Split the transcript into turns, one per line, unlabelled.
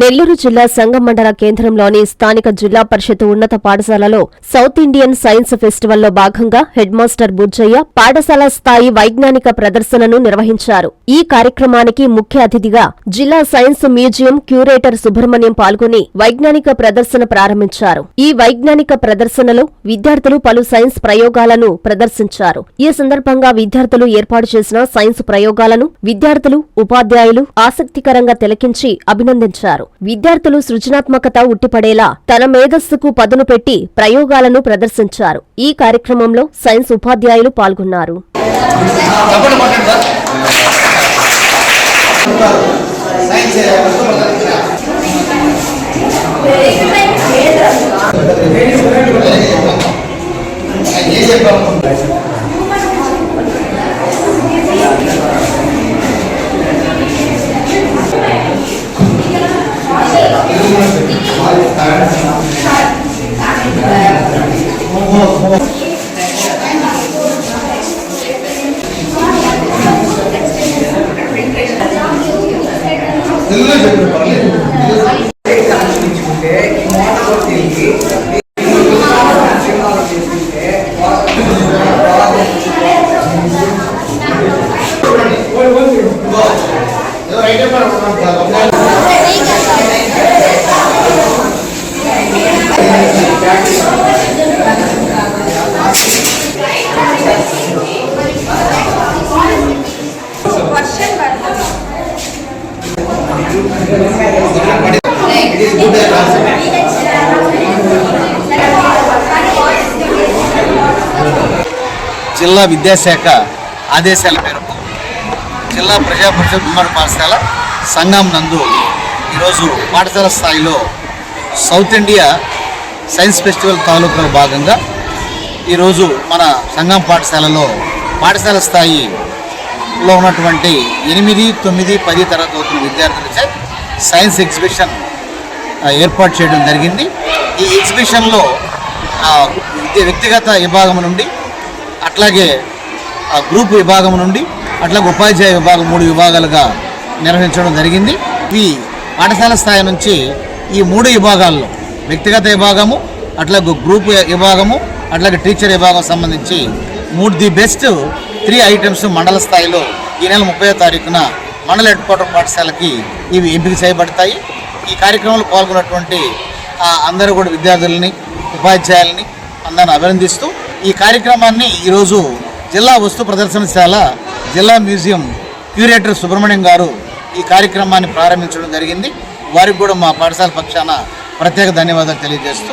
నెల్లూరు జిల్లా సంగం మండల కేంద్రంలోని స్థానిక జిల్లా పరిషత్ ఉన్నత పాఠశాలలో సౌత్ ఇండియన్ సైన్స్ ఫెస్టివల్లో భాగంగా హెడ్ మాస్టర్ బుజ్జయ్య పాఠశాల స్థాయి వైజ్ఞానిక ప్రదర్శనను నిర్వహించారు. ఈ కార్యక్రమానికి ముఖ్య అతిథిగా జిల్లా సైన్స్ మ్యూజియం క్యూరేటర్ సుబ్రహ్మణ్యం పాల్గొని వైజ్ఞానిక ప్రదర్శన ప్రారంభించారు. ఈ వైజ్ఞానిక ప్రదర్శనలో విద్యార్థులు పలు సైన్స్ ప్రయోగాలను ప్రదర్శించారు. ఈ సందర్భంగా విద్యార్థులు ఏర్పాటు చేసిన సైన్స్ ప్రయోగాలను విద్యార్థులు ఉపాధ్యాయులు ఆసక్తికరంగా తిలకించి అభినందించారు. విద్యార్థులు సృజనాత్మకత ఉట్టిపడేలా తన మేధస్సుకు పదును పెట్టి ప్రయోగాలను ప్రదర్శించారు. ఈ కార్యక్రమంలో సైన్స్ ఉపాధ్యాయులు పాల్గొన్నారు.
సైన్స్ 一个人前就是 జిల్లా విద్యాశాఖ ఆదేశాల మేరకు జిల్లా ప్రజా పరిషత్ పాఠశాల సంఘం నందు ఈరోజు పాఠశాల స్థాయిలో సౌత్ ఇండియా సైన్స్ ఫెస్టివల్ తాలూకాలో భాగంగా ఈరోజు మన సంఘం పాఠశాలలో పాఠశాల స్థాయి లో ఉన్నటువంటి ఎనిమిది తొమ్మిది పది తరగతి చదువుతున్న విద్యార్థులచే సైన్స్ ఎగ్జిబిషన్ ఏర్పాటు చేయడం జరిగింది. ఈ ఎగ్జిబిషన్లో ఆ, విద్య- వ్యక్తిగత విభాగం నుండి అట్లాగే ఆ, గ్రూప్ విభాగం నుండి అట్లాగే ఉపాధ్యాయ విభాగం మూడు విభాగాలుగా నిర్వహించడం జరిగింది. ఈ పాఠశాల స్థాయి నుంచి ఈ మూడు విభాగాల్లో వ్యక్తిగత విభాగము అట్లాగే గ్రూప్ విభాగము అట్లాగే టీచర్ విభాగం సంబంధించి మూడు ది బెస్ట్ త్రీ ఐటమ్స్ మండల స్థాయిలో ఈ నెల ముప్పై తారీఖున మండల హెడ్ క్వార్టర్ పాఠశాలకి ఇవి ఎంపిక చేయబడతాయి. ఈ కార్యక్రమంలో పాల్గొన్నటువంటి అందరూ కూడా విద్యార్థులని ఉపాధ్యాయులని అందరిని అభినందిస్తూ ఈ కార్యక్రమాన్ని ఈరోజు జిల్లా వస్తు ప్రదర్శనశాల జిల్లా మ్యూజియం క్యూరేటర్ సుబ్రహ్మణ్యం గారు ఈ కార్యక్రమాన్ని ప్రారంభించడం జరిగింది. వారికి కూడా మా పాఠశాల పక్షాన ప్రత్యేక ధన్యవాదాలు తెలియజేస్తూ